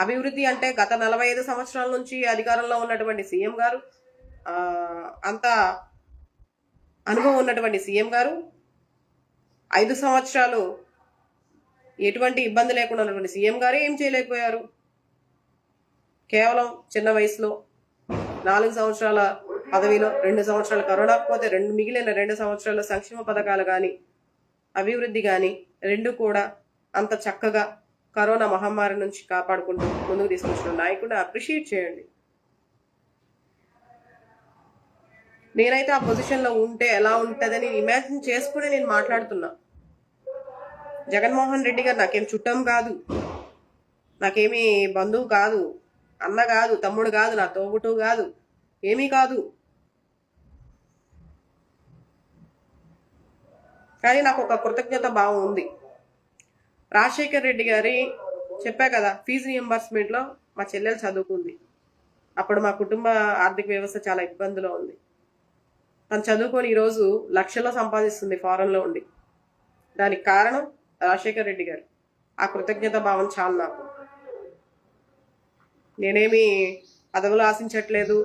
అభివృద్ధి అంటే గత నలభై ఐదు సంవత్సరాల నుంచి అధికారంలో ఉన్నటువంటి సీఎం గారు అంత అనుభవం ఉన్నటువంటి సీఎం గారు ఐదు సంవత్సరాలు ఎటువంటి ఇబ్బంది లేకుండా ఉన్నటువంటి సీఎం గారు ఏం చేయలేకపోయారు? కేవలం చిన్న వయసులో నాలుగు సంవత్సరాల పదవిలో రెండు సంవత్సరాలు కరోనా పోతే రెండు మిగిలిన రెండు సంవత్సరాల సంక్షేమ పథకాలు కానీ అభివృద్ధి కానీ రెండు కూడా అంత చక్కగా కరోనా మహమ్మారి నుంచి కాపాడుకుంటూ ముందుకు తీసుకొచ్చిన నాయకుడు అప్రిషియేట్ చేయండి. నేనైతే ఆ పొజిషన్లో ఉంటే ఎలా ఉంటుందని ఇమాజిన్ చేసుకుని నేను మాట్లాడుతున్నా. జగన్మోహన్ రెడ్డి గారు నాకేం చుట్టం కాదు. నాకేమీ బంధువు కాదు. అన్న కాదు. తమ్ముడు కాదు. నా తోబుటు కాదు. ఏమీ కాదు. కానీ నాకు ఒక కృతజ్ఞత భావం ఉంది. రాజశేఖర్ రెడ్డి గారి చెప్పా కదా ఫీజు రియంబర్స్మెంట్లో మా చెల్లెలు చదువుకుంది. అప్పుడు మా కుటుంబ ఆర్థిక వ్యవస్థ చాలా ఇబ్బందిలో ఉంది. తను చదువుకొని ఈరోజు లక్షల్లో సంపాదిస్తుంది ఫారెన్లో ఉండి. దానికి కారణం రాజశేఖర్ రెడ్డి గారు. ఆ కృతజ్ఞత భావం చాలు నాకు. నేనేమి పదవులు ఆశించట్లేదు.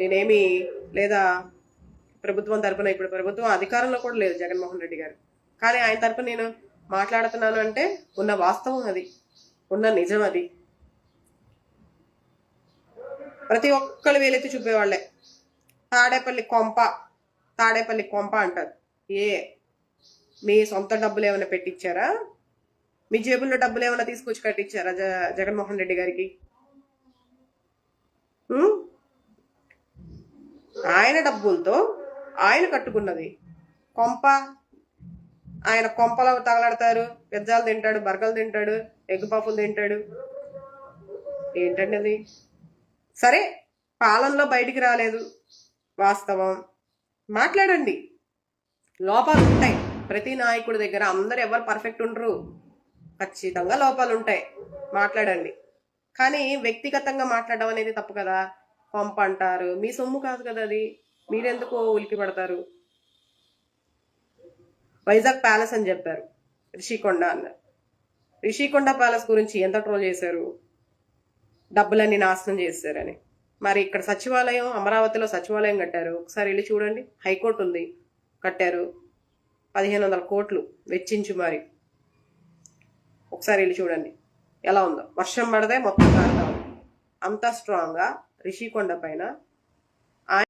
నేనేమి లేదా ప్రభుత్వం తరపున ఇప్పుడు ప్రభుత్వం అధికారంలో కూడా లేదు జగన్మోహన్ రెడ్డి గారు. కానీ ఆయన తరపున నేను మాట్లాడుతున్నాను అంటే ఉన్న వాస్తవం అది ఉన్న నిజం అది. ప్రతి ఒక్కళ్ళు వేలెత్తి చూపేవాళ్ళే. తాడేపల్లి కొంప తాడేపల్లి కొంప అంటారు. ఏ మీ సొంత డబ్బులు ఏమైనా పెట్టించారా మీ జేబుల్లో డబ్బులు ఏమైనా తీసుకొచ్చి కట్టించారా జ జగన్మోహన్ రెడ్డి గారికి? ఆయన డబ్బులతో ఆయన కట్టుకున్నది కొంప ఆయన కొంపలు తగలడతారు పెజ్జాలు తింటాడు బర్గలు తింటాడు ఎగ్ పప్పులు తింటాడు. ఏంటండి అది సరే పాలనలో బయటికి రాలేదు వాస్తవం. మాట్లాడండి. లోపాలు ఉంటాయి ప్రతి నాయకుడి దగ్గర అందరు ఎవరు పర్ఫెక్ట్ ఉండరు. ఖచ్చితంగా లోపాలు ఉంటాయి మాట్లాడండి. కానీ వ్యక్తిగతంగా మాట్లాడడం అనేది తప్పు కదా. పంప అంటారు. మీ సొమ్ము కాదు కదా అది. మీరెందుకు ఉలికి పడతారు వైజాగ్ ప్యాలెస్ అని చెప్పారు. రిషికొండ అన్నారు. రిషికొండ ప్యాలెస్ గురించి ఎంత ట్రోల్ చేశారు? డబ్బులన్నీ నాశనం చేశారని. మరి ఇక్కడ సచివాలయం అమరావతిలో సచివాలయం కట్టారు. ఒకసారి వెళ్ళి చూడండి. హైకోర్టు ఉంది. కట్టారు. పదిహేను వందల కోట్లు వెచ్చించి మరి. ఒకసారి వెళ్ళి చూడండి. ఎలా ఉందో. వర్షం పడదే మొత్తం కారుతా అంత స్ట్రాంగ్గా రిషికొండ పైన